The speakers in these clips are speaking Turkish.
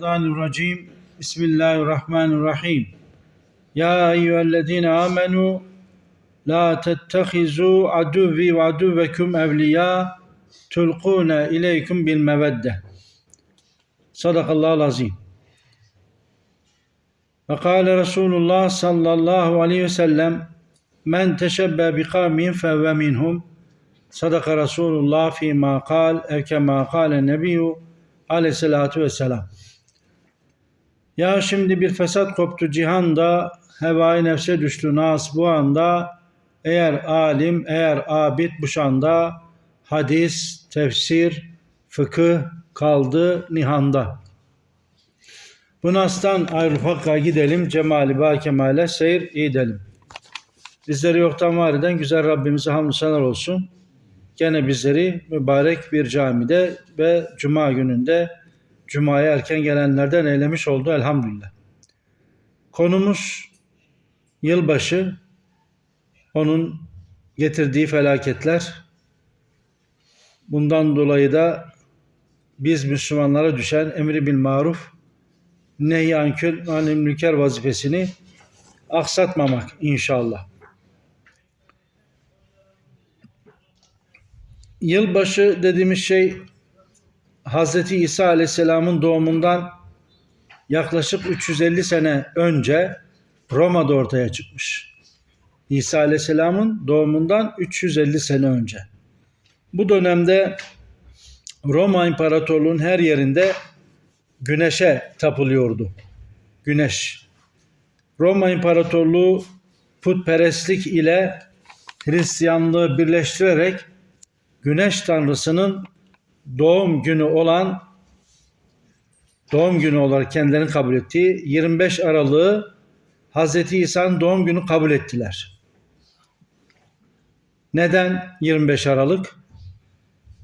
Euzubillahimineşşeytanirracim. Bismillahirrahmanirrahim. Ya eyyühellezine amenu la tettehizu aduvi ve aduvekum evliya tulquna ileykum bil mevedde. Sadakallahu azim. Ve kâle Resulullah sallallahu aleyhi ve sellem men teşebbe bi kavmin fevve minhum. Sadaka Resulullah fîmâ kâl ev kemâ kâle nebiyyü aleyhissalatu vesselam. Ya şimdi bir fesat koptu cihanda, hevai nefse düştü nas bu anda, eğer alim, eğer abid bu şanda, hadis, tefsir, fıkıh kaldı nihanda. Bu nastan ayrılıp hakka gidelim, cemali ba kemale seyir edelim. Bizleri yoktan var eden güzel Rabbimize hamdü senar olsun. Gene bizleri mübarek bir camide ve cuma gününde Cuma'ya erken gelenlerden eylemiş oldu elhamdülillah. Konumuz yılbaşı, onun getirdiği felaketler. Bundan dolayı da biz Müslümanlara düşen emri bil maruf, nehy ankül mülker vazifesini aksatmamak inşallah. Yılbaşı dediğimiz şey Hazreti İsa Aleyhisselam'ın doğumundan yaklaşık 350 sene önce Roma'da ortaya çıkmış. İsa Aleyhisselam'ın doğumundan 350 sene önce. Bu dönemde Roma İmparatorluğu'nun her yerinde güneşe tapılıyordu. Güneş. Roma İmparatorluğu putperestlik ile Hristiyanlığı birleştirerek güneş tanrısının doğum günü olan doğum günü olarak kendilerini kabul ettiği 25 Aralık'ı Hz. İsa'nın doğum günü kabul ettiler. Neden 25 Aralık?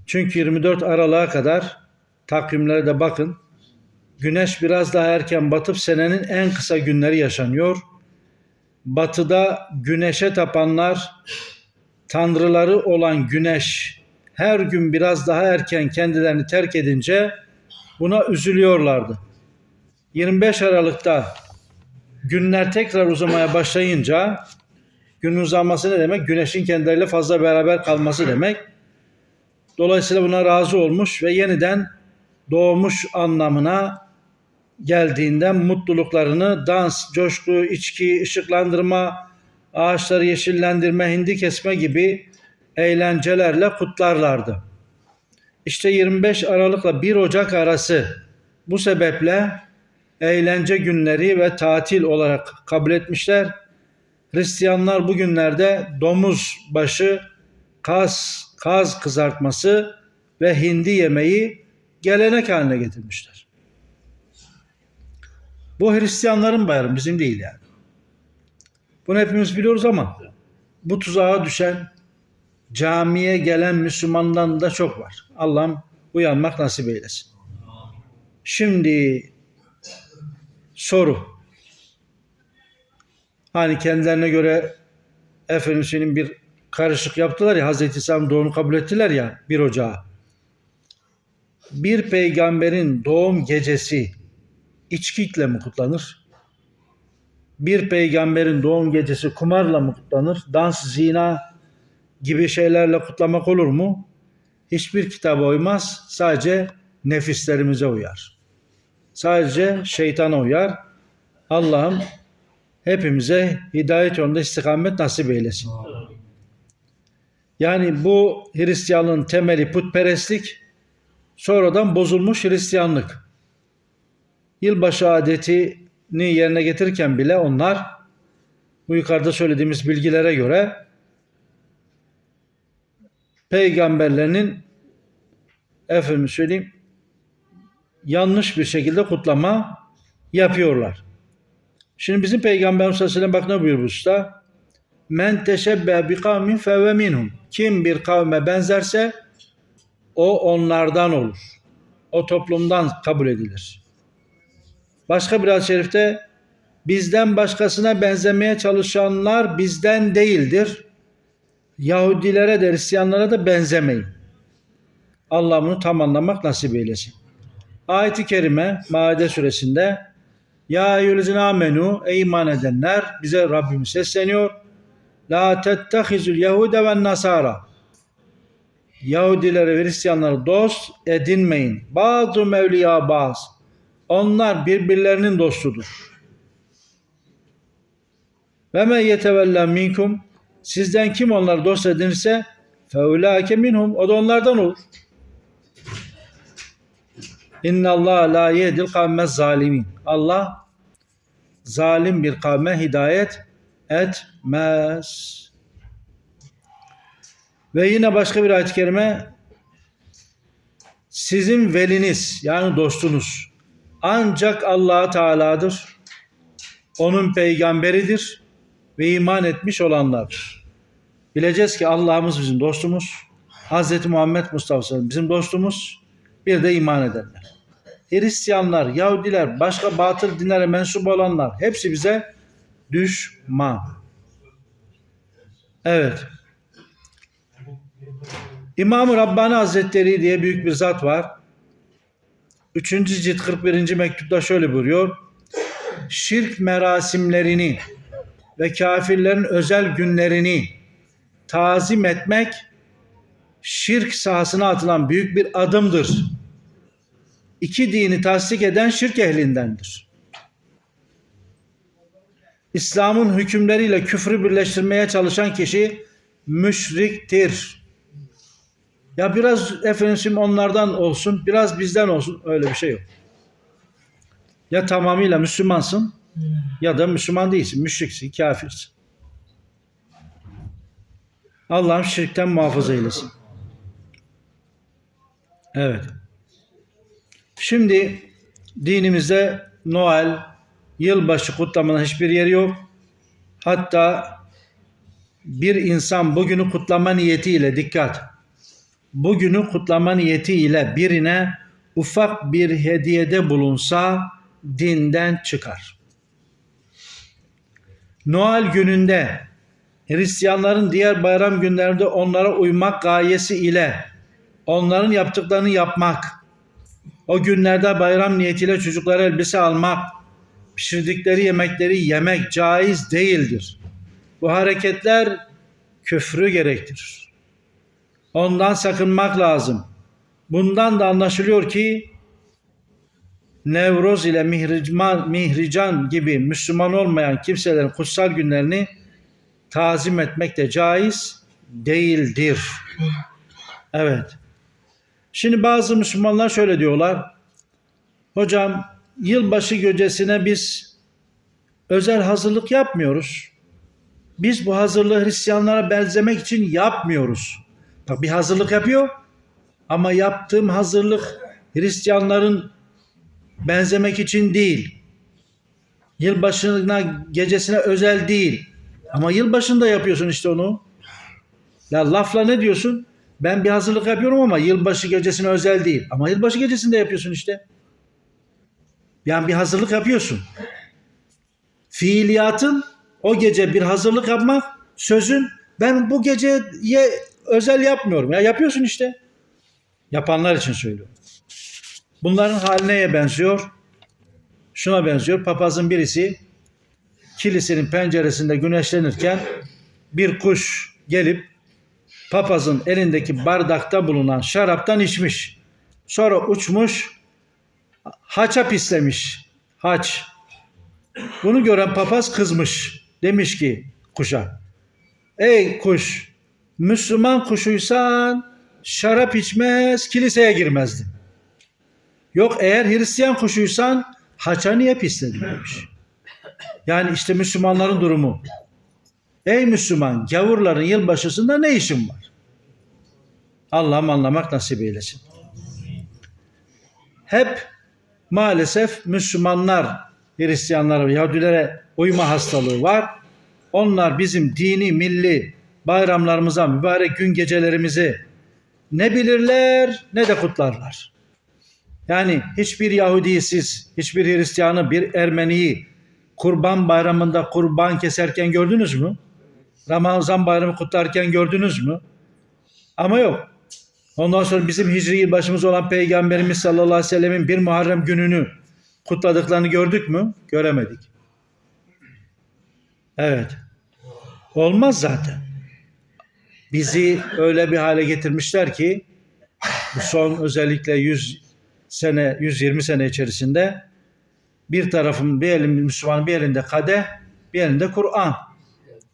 Çünkü 24 Aralık'a kadar takvimlere de bakın. Güneş biraz daha erken batıp senenin en kısa günleri yaşanıyor. Batıda güneşe tapanlar tanrıları olan güneş her gün biraz daha erken kendilerini terk edince buna üzülüyorlardı. 25 Aralık'ta günler tekrar uzamaya başlayınca gün uzaması ne demek? Güneşin kendileriyle fazla beraber kalması demek. Dolayısıyla buna razı olmuş ve yeniden doğmuş anlamına geldiğinden mutluluklarını dans, coşku, içki, ışıklandırma, ağaçları yeşillendirme, hindi kesme gibi eğlencelerle kutlarlardı. İşte 25 Aralık'la 1 Ocak arası bu sebeple eğlence günleri ve tatil olarak kabul etmişler. Hristiyanlar bugünlerde domuz başı, kaz, kaz kızartması ve hindi yemeği gelenek haline getirmişler. Bu Hristiyanların bayramı, bizim değil yani. Bunu hepimiz biliyoruz ama bu tuzağa düşen camiye gelen Müslümandan da çok var. Allah'ım uyanmak nasip eylesin. Şimdi soru. Hani kendilerine göre Efendimiz'in bir karışık yaptılar ya Hazreti İsa'nın doğumunu kabul ettiler ya bir ocağı. Bir peygamberin doğum gecesi içkiyle mi kutlanır? Bir peygamberin doğum gecesi kumarla mı kutlanır? Dans, zina, gibi şeylerle kutlamak olur mu? Hiçbir kitaba uymaz. Sadece nefislerimize uyar. Sadece şeytana uyar. Allah'ım hepimize hidayet yolunda istikamet nasip eylesin. Yani bu Hristiyanlığın temeli putperestlik, sonradan bozulmuş Hristiyanlık. Yılbaşı adetini yerine getirirken bile onlar bu yukarıda söylediğimiz bilgilere göre peygamberlerinin efendim söyleyeyim yanlış bir şekilde kutlama yapıyorlar. Şimdi bizim Peygamberimiz sallallahu aleyhi bak ne buyuruyor usta? Men teşebbe bi kavmin feve minhum. Kim bir kavme benzerse o onlardan olur. O toplumdan kabul edilir. Başka bir hadis-i şerifte bizden başkasına benzemeye çalışanlar bizden değildir. Yahudilere de Hristiyanlara da benzemeyin. Allah bunu tam anlamak nasip eylesin. Ayet-i kerime Maide suresinde Ya eyyühellezine amenu ey iman edenler bize Rabbimiz sesleniyor. La tettehizül Yahude ve Nasara Yahudileri ve Hristiyanları dost edinmeyin. Bazı mevliya bazı. Onlar birbirlerinin dostudur. Ve men yetevella minkum sizden kim onları dost edinirse feulâke minhum o da onlardan olur. İnna Allah la yehdil kavmez zalimin. Allah zalim bir kavme hidayet etmez. Ve yine başka bir ayet-i kerime sizin veliniz yani dostunuz ancak Allah Teala'dır. Onun peygamberidir ve iman etmiş olanlardır. Bileceğiz ki Allah'ımız bizim dostumuz. Hz. Muhammed Mustafa bizim dostumuz. Bir de iman edenler. Hristiyanlar, Yahudiler, başka batıl dinlere mensup olanlar hepsi bize düşman. Evet. İmam-ı Rabbani Hazretleri diye büyük bir zat var. 3. cilt 41. mektupta şöyle buyuruyor. Şirk merasimlerini ve kafirlerin özel günlerini tazim etmek şirk sahasına atılan büyük bir adımdır. İki dini tasdik eden şirk ehlindendir. İslam'ın hükümleriyle küfrü birleştirmeye çalışan kişi müşriktir. Ya biraz efendim onlardan olsun, biraz bizden olsun. Öyle bir şey yok. Ya tamamıyla Müslümansın ya da Müslüman değilsin, müşriksin, kafirsin. Allah'ım şirkten muhafaza eylesin. Evet. Şimdi dinimizde Noel, yılbaşı kutlamanın hiçbir yeri yok. Hatta bir insan bugünü kutlama niyetiyle dikkat. Bugünü kutlama niyetiyle birine ufak bir hediyede bulunsa dinden çıkar. Noel gününde Hristiyanların diğer bayram günlerinde onlara uymak gayesi ile onların yaptıklarını yapmak, o günlerde bayram niyetiyle çocuklara elbise almak, pişirdikleri yemekleri yemek caiz değildir. Bu hareketler küfrü gerektirir. Ondan sakınmak lazım. Bundan da anlaşılıyor ki Nevroz ile Mihrican, Mihrican gibi Müslüman olmayan kimselerin kutsal günlerini tazim etmek de caiz değildir. Evet. Şimdi bazı Müslümanlar şöyle diyorlar. Hocam yılbaşı gecesine biz özel hazırlık yapmıyoruz. Biz bu hazırlığı Hristiyanlara benzemek için yapmıyoruz. Bak bir hazırlık yapıyor ama yaptığım hazırlık Hristiyanların benzemek için değil. Yılbaşına gecesine özel değil. Ama yılbaşında yapıyorsun işte onu. Ya lafla ne diyorsun? Ben bir hazırlık yapıyorum ama yılbaşı gecesine özel değil. Ama yılbaşı gecesinde yapıyorsun işte. Yani bir hazırlık yapıyorsun. Fiiliyatın o gece bir hazırlık yapmak, sözün ben bu geceye özel yapmıyorum. Ya yapıyorsun işte. Yapanlar için söylüyorum. Bunların hali neye benziyor? Şuna benziyor. Papazın birisi kilisenin penceresinde güneşlenirken bir kuş gelip papazın elindeki bardakta bulunan şaraptan içmiş. Sonra uçmuş haça pislemiş. Haç. Bunu gören papaz kızmış. Demiş ki kuşa. Ey kuş Müslüman kuşuysan şarap içmez kiliseye girmezdin. Yok eğer Hristiyan kuşuysan haça niye pisledin demiş. Yani işte Müslümanların durumu. Ey Müslüman gavurların yılbaşısında ne işin var? Allah'ım anlamak nasip eylesin. Hep maalesef Müslümanlar Hristiyanlara, Yahudilere uyma hastalığı var. Onlar bizim dini, milli bayramlarımıza, mübarek gün gecelerimizi ne bilirler ne de kutlarlar. Yani hiçbir Yahudi'yi hiçbir Hristiyanı, bir Ermeniyi kurban bayramında kurban keserken gördünüz mü? Ramazan bayramı kutlarken gördünüz mü? Ama yok. Ondan sonra bizim hicri yılbaşımız olan Peygamberimiz sallallahu aleyhi ve sellemin bir Muharrem gününü kutladıklarını gördük mü? Göremedik. Evet. Olmaz zaten. Bizi öyle bir hale getirmişler ki bu son özellikle 100 sene, 120 sene içerisinde bir tarafın bir elin Müslümanın bir elinde kadeh, bir elinde Kur'an.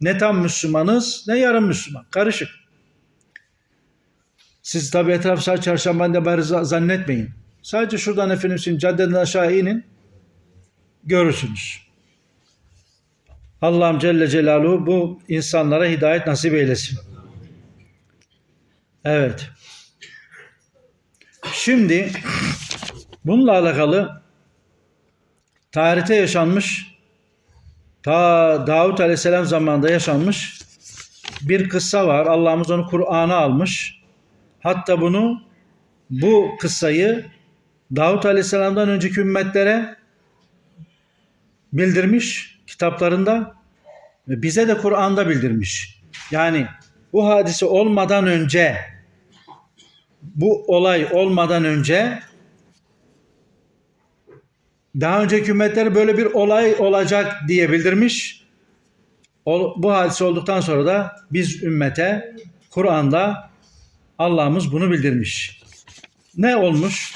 Ne tam Müslümanız ne yarım Müslüman. Karışık. Siz tabi etraf sadece çarşamba bari zannetmeyin. Sadece şuradan efendim şimdi caddeden aşağı inin. Görürsünüz. Allah'ım Celle Celaluhu bu insanlara hidayet nasip eylesin. Evet. Şimdi bununla alakalı tarihte yaşanmış ta Davut Aleyhisselam zamanında yaşanmış bir kıssa var. Allah'ımız onu Kur'an'a almış. Hatta bunu bu kıssayı Davut Aleyhisselam'dan önceki ümmetlere bildirmiş kitaplarında ve bize de Kur'an'da bildirmiş. Yani bu hadise olmadan önce bu olay olmadan önce daha önceki ümmetler böyle bir olay olacak diye bildirmiş. Bu hadise olduktan sonra da biz ümmete Kur'an'da Allah'ımız bunu bildirmiş. Ne olmuş?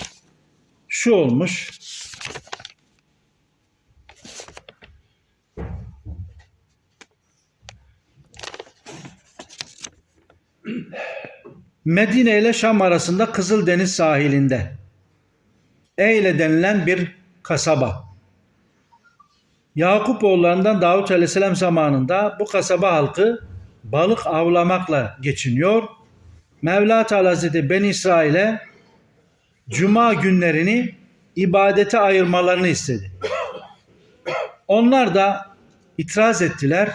Şu olmuş. Medine ile Şam arasında Kızıldeniz sahilinde Eyle denilen bir kasaba. Yakup oğullarından Davut Aleyhisselam zamanında bu kasaba halkı balık avlamakla geçiniyor. Mevla Teala Hazreti Ben İsrail'e cuma günlerini ibadete ayırmalarını istedi. Onlar da itiraz ettiler.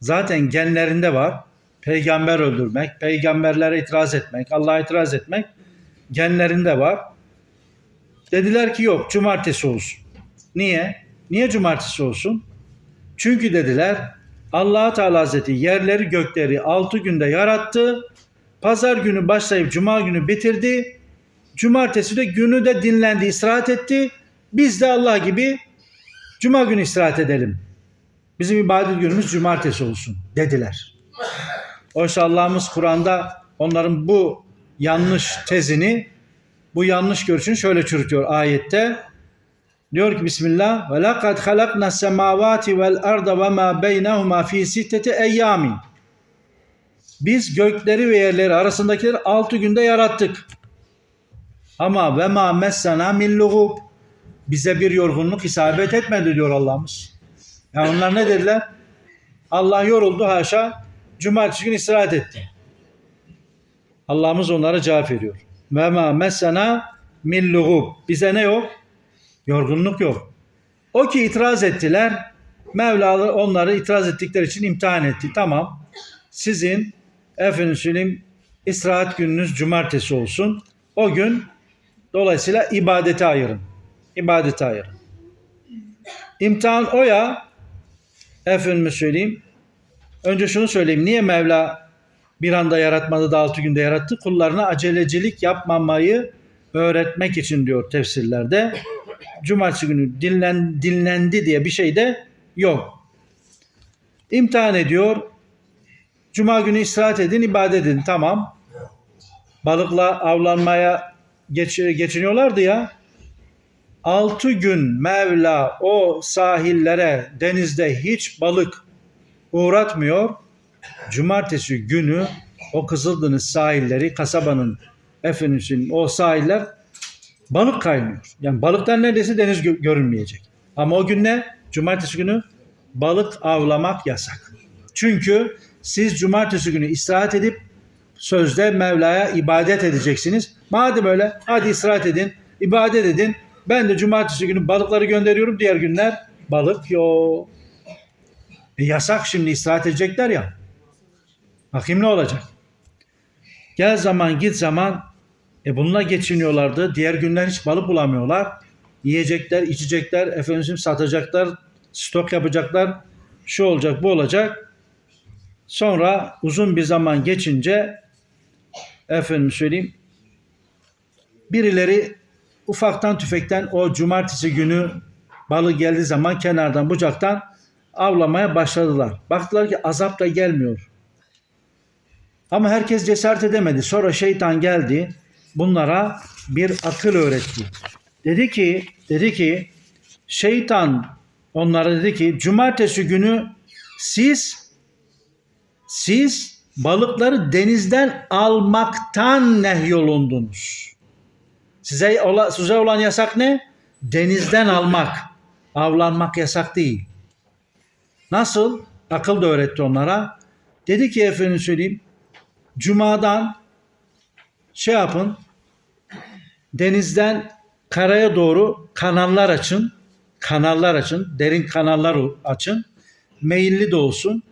Zaten genlerinde var. Peygamber öldürmek, peygamberlere itiraz etmek, Allah'a itiraz etmek genlerinde var. Dediler ki yok cumartesi olsun. Niye? Niye cumartesi olsun? Çünkü dediler allah Teala Hazreti yerleri gökleri altı günde yarattı. Pazar günü başlayıp cuma günü bitirdi. Cumartesi de günü de dinlendi, istirahat etti. Biz de Allah gibi cuma günü istirahat edelim. Bizim ibadet günümüz cumartesi olsun dediler. Oysa Allah'ımız Kur'an'da onların bu yanlış tezini, bu yanlış görüşünü şöyle çürütüyor ayette. Diyor ki Bismillah ve laqad halakna semavati vel arda ve ma beynehuma fi sitteti eyyamin. Biz gökleri ve yerleri arasındakileri altı günde yarattık. Ama ve ma messana min lugub. Bize bir yorgunluk isabet etmedi diyor Allah'ımız. Yani onlar ne dediler? Allah yoruldu haşa cumartesi günü istirahat etti. Allah'ımız onlara cevap veriyor. Ve ma messana min. Bize ne yok? Yorgunluk yok. O ki itiraz ettiler. Mevla onları itiraz ettikleri için imtihan etti. Tamam. Sizin efendim söyleyeyim istirahat gününüz cumartesi olsun. O gün dolayısıyla ibadete ayırın. İbadete ayırın. İmtihan o ya efendim söyleyeyim Önce şunu söyleyeyim. Niye Mevla bir anda yaratmadı da altı günde yarattı? Kullarına acelecilik yapmamayı öğretmek için diyor tefsirlerde. Cumartesi günü dinlen, dinlendi diye bir şey de yok. İmtihan ediyor. Cuma günü istirahat edin, ibadet edin. Tamam. Balıkla avlanmaya geç, geçiniyorlardı ya. Altı gün Mevla o sahillere, denizde hiç balık uğratmıyor. Cumartesi günü o Kızıldeniz sahilleri, kasabanın efendim o sahiller balık kaynıyor. Yani balıktan neredeyse deniz gö- görünmeyecek. Ama o gün ne? Cumartesi günü balık avlamak yasak. Çünkü siz cumartesi günü istirahat edip sözde Mevla'ya ibadet edeceksiniz. Madem öyle hadi istirahat edin, ibadet edin. Ben de cumartesi günü balıkları gönderiyorum. Diğer günler balık yok. E yasak şimdi istirahat edecekler ya. Bakayım ne olacak? Gel zaman git zaman e bununla geçiniyorlardı. Diğer günler hiç balık bulamıyorlar. Yiyecekler, içecekler, efendim satacaklar, stok yapacaklar. Şu olacak, bu olacak. Sonra uzun bir zaman geçince efendim söyleyeyim birileri ufaktan tüfekten o cumartesi günü balık geldiği zaman kenardan bucaktan avlamaya başladılar. Baktılar ki azap da gelmiyor. Ama herkes cesaret edemedi. Sonra şeytan geldi. Bunlara bir akıl öğretti. Dedi ki, dedi ki şeytan onlara dedi ki cumartesi günü siz siz balıkları denizden almaktan nehyolundunuz. Size, ola, size olan yasak ne? Denizden almak. Avlanmak yasak değil. Nasıl? Akıl da öğretti onlara. Dedi ki efendim söyleyeyim. Cuma'dan şey yapın. Denizden karaya doğru kanallar açın. Kanallar açın. Derin kanallar açın. Meyilli de olsun.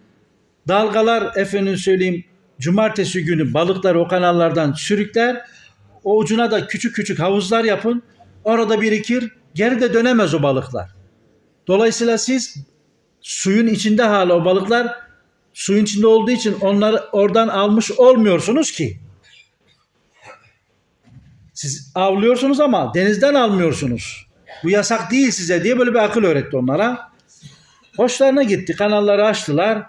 Dalgalar efendim söyleyeyim cumartesi günü balıklar o kanallardan sürükler. O ucuna da küçük küçük havuzlar yapın. Orada birikir. Geri de dönemez o balıklar. Dolayısıyla siz suyun içinde hala o balıklar suyun içinde olduğu için onları oradan almış olmuyorsunuz ki. Siz avlıyorsunuz ama denizden almıyorsunuz. Bu yasak değil size diye böyle bir akıl öğretti onlara. Hoşlarına gitti. Kanalları açtılar.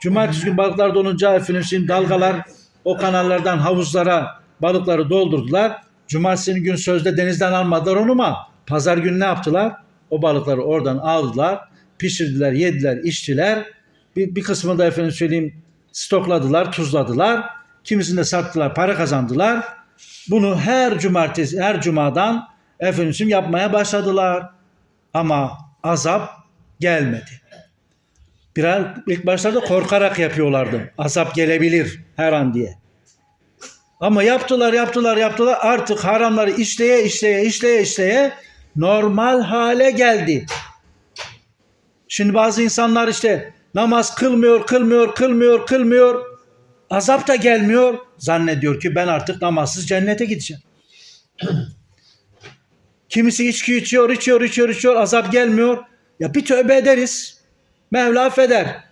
Cumartesi günü balıklar dolunca efendim dalgalar o kanallardan havuzlara balıkları doldurdular. Cumartesi gün sözde denizden almadılar onu ama pazar günü ne yaptılar? O balıkları oradan aldılar, pişirdiler, yediler, içtiler. Bir, bir kısmını da efendim söyleyeyim stokladılar, tuzladılar. Kimisini de sattılar, para kazandılar. Bunu her cumartesi, her cumadan efendim yapmaya başladılar. Ama azap gelmedi. Biraz ilk başlarda korkarak yapıyorlardı. Azap gelebilir her an diye. Ama yaptılar, yaptılar, yaptılar. Artık haramları işleye, işleye, işleye, işleye normal hale geldi. Şimdi bazı insanlar işte namaz kılmıyor, kılmıyor, kılmıyor, kılmıyor. Azap da gelmiyor. Zannediyor ki ben artık namazsız cennete gideceğim. Kimisi içki içiyor, içiyor, içiyor, içiyor. Azap gelmiyor. Ya bir tövbe ederiz. Mevla affeder.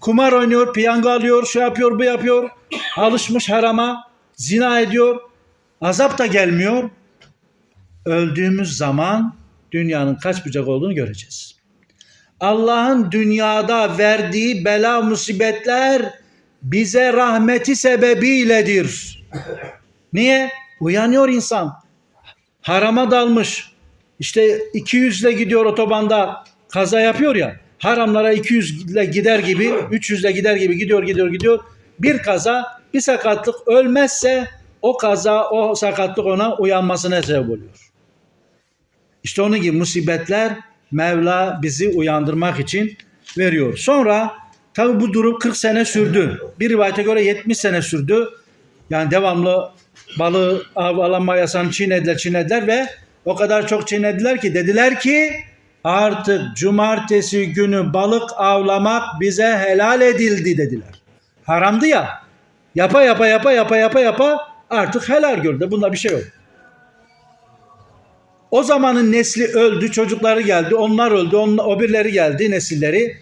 Kumar oynuyor, piyango alıyor, şu yapıyor, bu yapıyor. Alışmış harama, zina ediyor. Azap da gelmiyor. Öldüğümüz zaman dünyanın kaç bucak olduğunu göreceğiz. Allah'ın dünyada verdiği bela musibetler bize rahmeti sebebiyledir. Niye? Uyanıyor insan. Harama dalmış. İşte 200 ile gidiyor otobanda kaza yapıyor ya. Haramlara 200 ile gider gibi, 300 ile gider gibi gidiyor, gidiyor, gidiyor. Bir kaza, bir sakatlık ölmezse o kaza, o sakatlık ona uyanmasına sebep oluyor. İşte onun gibi musibetler Mevla bizi uyandırmak için veriyor. Sonra tabi bu durum 40 sene sürdü. Bir rivayete göre 70 sene sürdü. Yani devamlı balığı avlanma yasağını çiğnediler, çiğnediler ve o kadar çok çiğnediler ki dediler ki artık cumartesi günü balık avlamak bize helal edildi dediler. Haramdı ya. Yapa yapa yapa yapa yapa yapa artık helal gördü. Bunda bir şey yok. O zamanın nesli öldü, çocukları geldi, onlar öldü, onlar, o birileri geldi, nesilleri.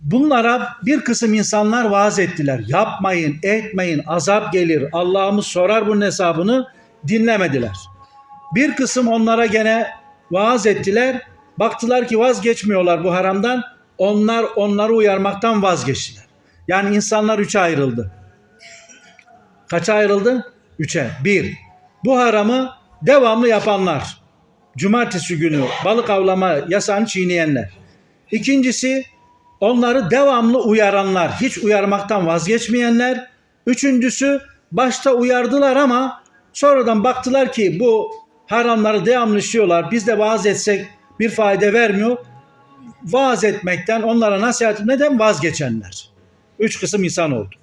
Bunlara bir kısım insanlar vaaz ettiler. Yapmayın, etmeyin, azap gelir, Allah'ımız sorar bunun hesabını dinlemediler. Bir kısım onlara gene vaaz ettiler. Baktılar ki vazgeçmiyorlar bu haramdan. Onlar onları uyarmaktan vazgeçtiler. Yani insanlar üçe ayrıldı. Kaça ayrıldı? Üçe. Bir, bu haramı devamlı yapanlar. Cumartesi günü balık avlama yasağını çiğneyenler. İkincisi onları devamlı uyaranlar, hiç uyarmaktan vazgeçmeyenler. Üçüncüsü başta uyardılar ama sonradan baktılar ki bu haramları devamlı işliyorlar. Biz de vaaz etsek bir fayda vermiyor. Vaaz etmekten, onlara nasihat etmeden vazgeçenler. Üç kısım insan oldu.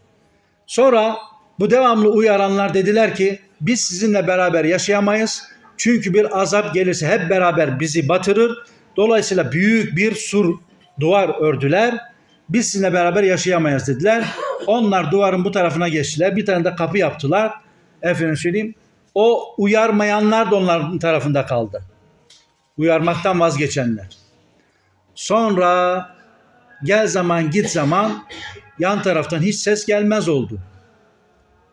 Sonra bu devamlı uyaranlar dediler ki biz sizinle beraber yaşayamayız. Çünkü bir azap gelirse hep beraber bizi batırır. Dolayısıyla büyük bir sur duvar ördüler. Biz sizinle beraber yaşayamayız dediler. Onlar duvarın bu tarafına geçtiler. Bir tane de kapı yaptılar. Efendim söyleyeyim. O uyarmayanlar da onların tarafında kaldı. Uyarmaktan vazgeçenler. Sonra gel zaman git zaman yan taraftan hiç ses gelmez oldu.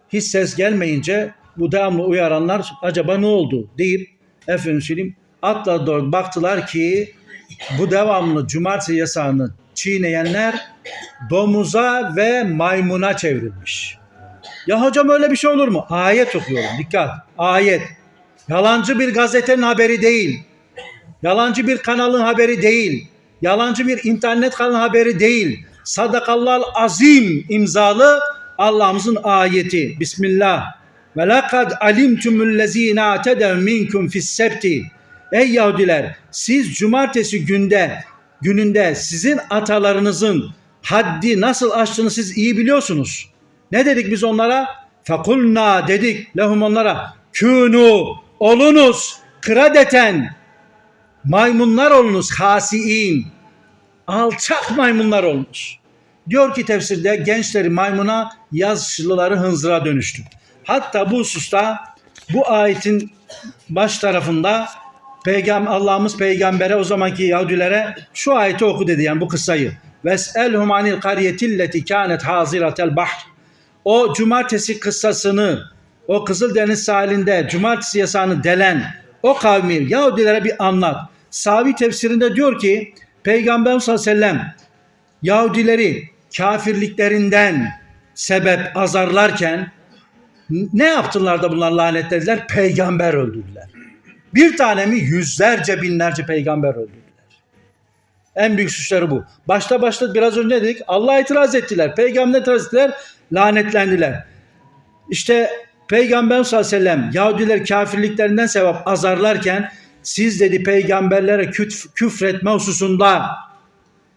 Hiç ses gelmeyince bu devamlı uyaranlar acaba ne oldu deyip efendim söyleyeyim atla doğru baktılar ki bu devamlı cumartesi yasağını çiğneyenler domuza ve maymuna çevrilmiş. Ya hocam öyle bir şey olur mu? Ayet okuyorum. Dikkat. Ayet. Yalancı bir gazetenin haberi değil. Yalancı bir kanalın haberi değil. Yalancı bir internet kanalı haberi değil. Sadakallahal azim imzalı Allah'ımızın ayeti. Bismillah. Ve lekad alimtumullezine atedev minkum fissebti. Ey Yahudiler siz cumartesi günde gününde sizin atalarınızın haddi nasıl aştığını siz iyi biliyorsunuz. Ne dedik biz onlara? Fekulna dedik lehum onlara. Künü olunuz kıradeten maymunlar olunuz hasiin. Alçak maymunlar olmuş. Diyor ki tefsirde gençleri maymuna, yaşlıları hınzıra dönüştü. Hatta bu hususta bu ayetin baş tarafında Peygam Allah'ımız peygambere o zamanki Yahudilere şu ayeti oku dedi yani bu kıssayı. Ves'elhum anil qaryetilleti kânet haziratel bahr. O cumartesi kıssasını o Kızıldeniz sahilinde cumartesi yasağını delen o kavmi Yahudilere bir anlat. Savi tefsirinde diyor ki Peygamber sallallahu aleyhi ve sellem Yahudileri kafirliklerinden sebep azarlarken ne yaptılar da bunlar lanetlediler? Peygamber öldürdüler. Bir tane mi yüzlerce binlerce peygamber öldürdüler. En büyük suçları bu. Başta başta biraz önce dedik Allah'a itiraz ettiler. Peygamber'e itiraz ettiler. Lanetlendiler. İşte Peygamber sallallahu aleyhi ve sellem Yahudiler kafirliklerinden sebep azarlarken siz dedi peygamberlere küf- küfretme hususunda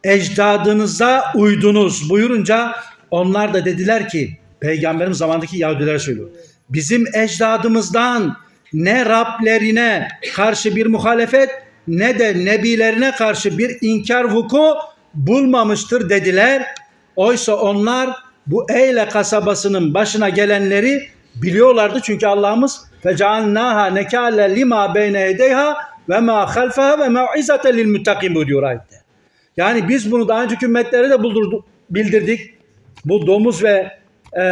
ecdadınıza uydunuz buyurunca onlar da dediler ki peygamberim zamandaki Yahudilere söylüyor. Bizim ecdadımızdan ne Rablerine karşı bir muhalefet ne de nebilerine karşı bir inkar vuku bulmamıştır dediler. Oysa onlar bu Eyle kasabasının başına gelenleri biliyorlardı çünkü Allah'ımız fecealnaha nekale lima beyne yedeyha ve ma halfaha ve mev'izate lil muttakin buyuruyor ayette. Yani biz bunu daha önceki ümmetlere de buldurduk, bildirdik. Bu domuz ve e,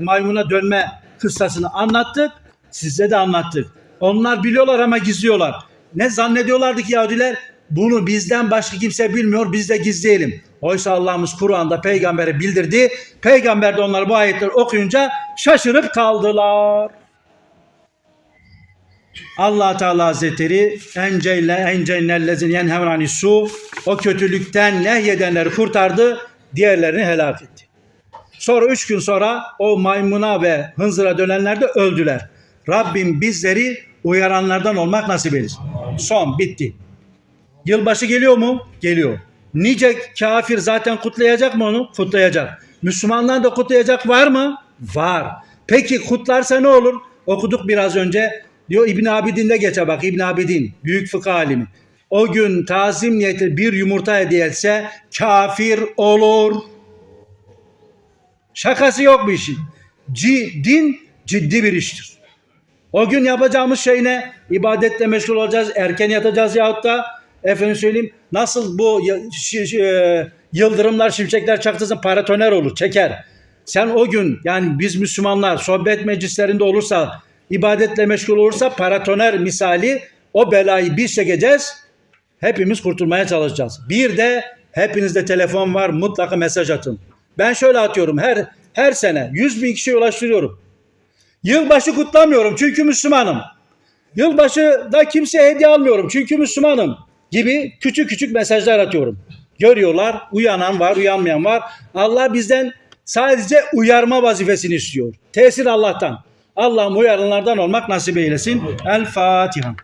maymuna dönme kıssasını anlattık. Size de anlattık. Onlar biliyorlar ama gizliyorlar. Ne zannediyorlardı ki Yahudiler? Bunu bizden başka kimse bilmiyor, biz de gizleyelim. Oysa Allah'ımız Kur'an'da peygambere bildirdi. Peygamber de onlar bu ayetleri okuyunca şaşırıp kaldılar. Allah Teala Hazretleri encelle encennellezin yenhevran su o kötülükten nehyedenleri kurtardı, diğerlerini helak etti. Sonra üç gün sonra o maymuna ve hınzıra dönenler de öldüler. Rabbim bizleri uyaranlardan olmak nasip eylesin. Son bitti. Yılbaşı geliyor mu? Geliyor. Nice kafir zaten kutlayacak mı onu? Kutlayacak. Müslümanlar da kutlayacak var mı? Var. Peki kutlarsa ne olur? Okuduk biraz önce. Diyor İbn Abidin'de geçe bak İbn Abidin büyük fıkıh alimi. O gün tazim niyeti bir yumurta hediye etse kafir olur. Şakası yok bu işin. Ci, din ciddi bir iştir. O gün yapacağımız şey ne? İbadetle meşgul olacağız, erken yatacağız yahut da efendim söyleyeyim nasıl bu e, yıldırımlar, şimşekler çaktığı zaman paratoner olur, çeker. Sen o gün yani biz Müslümanlar sohbet meclislerinde olursa, ibadetle meşgul olursa paratoner misali o belayı biz çekeceğiz. Hepimiz kurtulmaya çalışacağız. Bir de hepinizde telefon var mutlaka mesaj atın. Ben şöyle atıyorum her her sene 100 bin kişiye ulaştırıyorum. Yılbaşı kutlamıyorum çünkü Müslümanım. Yılbaşı da kimseye hediye almıyorum çünkü Müslümanım gibi küçük küçük mesajlar atıyorum. Görüyorlar, uyanan var, uyanmayan var. Allah bizden sadece uyarma vazifesini istiyor. Tesir Allah'tan. Allah'ım uyaranlardan olmak nasip eylesin. El Fatiha.